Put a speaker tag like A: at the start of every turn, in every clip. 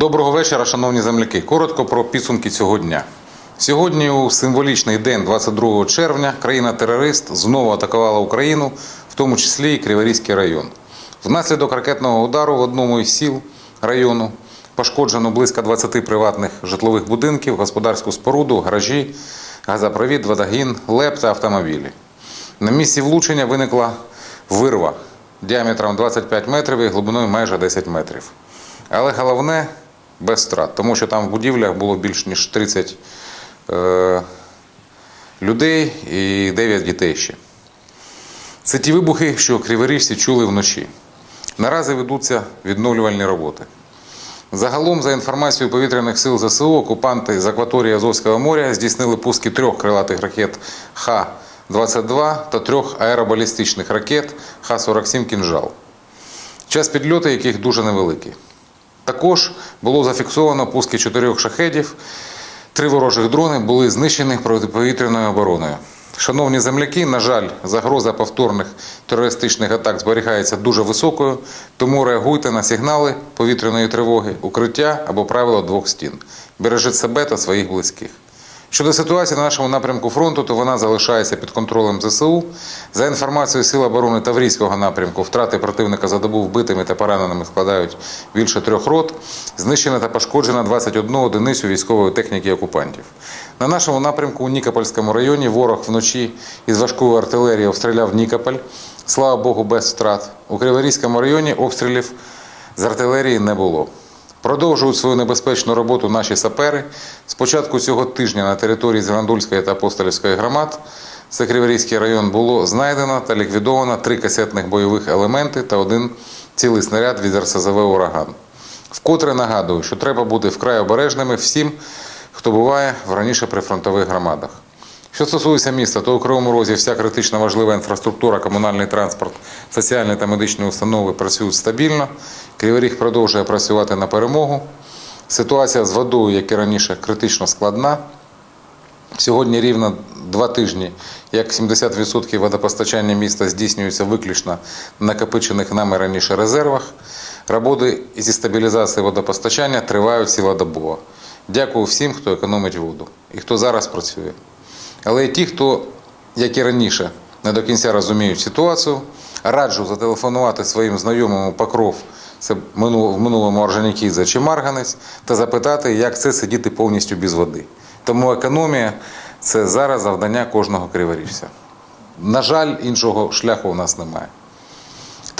A: Доброго вечора, шановні земляки. Коротко про підсумки цього дня. Сьогодні, у символічний день, 22 червня, країна-терорист знову атакувала Україну, в тому числі і Криворізький район. Внаслідок ракетного удару в одному із сіл району пошкоджено близько 20 приватних житлових будинків, господарську споруду, гаражі, газопровід, водогін, леп та автомобілі. На місці влучення виникла вирва діаметром 25 метрів і глибиною майже 10 метрів. Але головне без втрат, тому що там в будівлях було більш ніж 30 е, людей і 9 дітей ще. Це ті вибухи, що криворіжці чули вночі. Наразі ведуться відновлювальні роботи. Загалом, за інформацією повітряних сил ЗСУ, окупанти з акваторії Азовського моря здійснили пуски трьох крилатих ракет Х-22 та трьох аеробалістичних ракет Х-47 «Кінжал», час підльоту яких дуже невеликий. Також було зафіксовано пуски чотирьох шахедів. Три ворожих дрони були знищені протиповітряною обороною. Шановні земляки, на жаль, загроза повторних терористичних атак зберігається дуже високою, тому реагуйте на сигнали повітряної тривоги, укриття або правило двох стін. Бережіть себе та своїх близьких. Щодо ситуації на нашому напрямку фронту, то вона залишається під контролем ЗСУ. За інформацією Сил оборони Таврійського напрямку, втрати противника за добу вбитими та пораненими складають більше трьох рот. Знищена та пошкоджена 21 одиницю військової техніки окупантів. На нашому напрямку у Нікопольському районі ворог вночі із важкої артилерії обстріляв Нікополь. Слава Богу, без втрат. У Криворізькому районі обстрілів з артилерії не було. Продовжують свою небезпечну роботу наші сапери. З початку цього тижня на території Зграндульської та Апостолівської громад, це район, було знайдено та ліквідовано три касетних бойових елементи та один цілий снаряд від РСЗВ «Ураган». Вкотре нагадую, що треба бути вкрай обережними всім, хто буває в раніше прифронтових громадах. Що стосується міста, то у Кривому Розі вся критично важлива інфраструктура, комунальний транспорт, соціальні та медичні установи працюють стабільно. Кривий Ріг продовжує працювати на перемогу. Ситуація з водою, як і раніше, критично складна. Сьогодні рівно два тижні, як 70% водопостачання міста здійснюється виключно на накопичених нами раніше резервах. Роботи зі стабілізації водопостачання тривають цілодобово. Дякую всім, хто економить воду і хто зараз працює. Але ті, хто, як і раніше, не до кінця розуміють ситуацію, раджу зателефонувати своїм знайомим Покров, це в минулому Орджонікідзе чи Марганець, та запитати, як це сидіти повністю без води. Тому економія це зараз завдання кожного криворіжця. На жаль, іншого шляху у нас немає.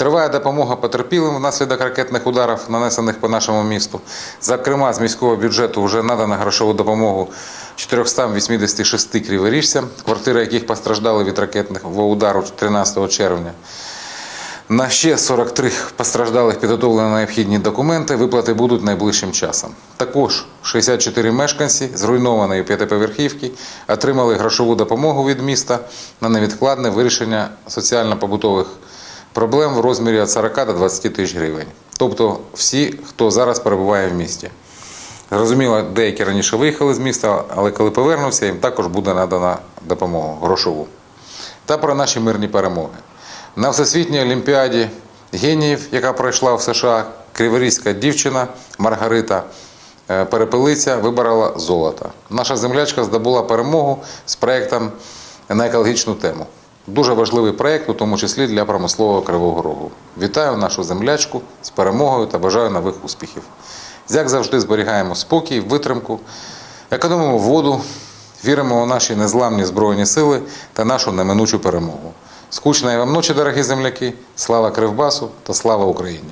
A: Триває допомога потерпілим внаслідок ракетних ударів, нанесених по нашому місту. Зокрема, з міського бюджету вже надано грошову допомогу 486 криворіжцям, квартири яких постраждали від ракетних удару 13 червня. На ще 43 постраждалих підготовлено необхідні документи. Виплати будуть найближчим часом. Також 64 мешканці зруйнованої п'ятиповерхівки отримали грошову допомогу від міста на невідкладне вирішення соціально-побутових проблем в розмірі від 40 до 20 тисяч гривень. Тобто всі, хто зараз перебуває в місті. Зрозуміло, деякі раніше виїхали з міста, але коли повернуться, їм також буде надана допомога грошову. Та про наші мирні перемоги. На Всесвітній Олімпіаді геніїв, яка пройшла в США, криворізька дівчина Маргарита е, Перепелиця виборола золото. Наша землячка здобула перемогу з проєктом на екологічну тему. Дуже важливий проєкт, у тому числі для промислового Кривого Рогу. Вітаю нашу землячку з перемогою та бажаю нових успіхів. Як завжди, зберігаємо спокій, витримку, економимо воду, віримо у наші незламні Збройні сили та нашу неминучу перемогу. Скучної вам ночі, дорогі земляки! Слава Кривбасу та слава Україні!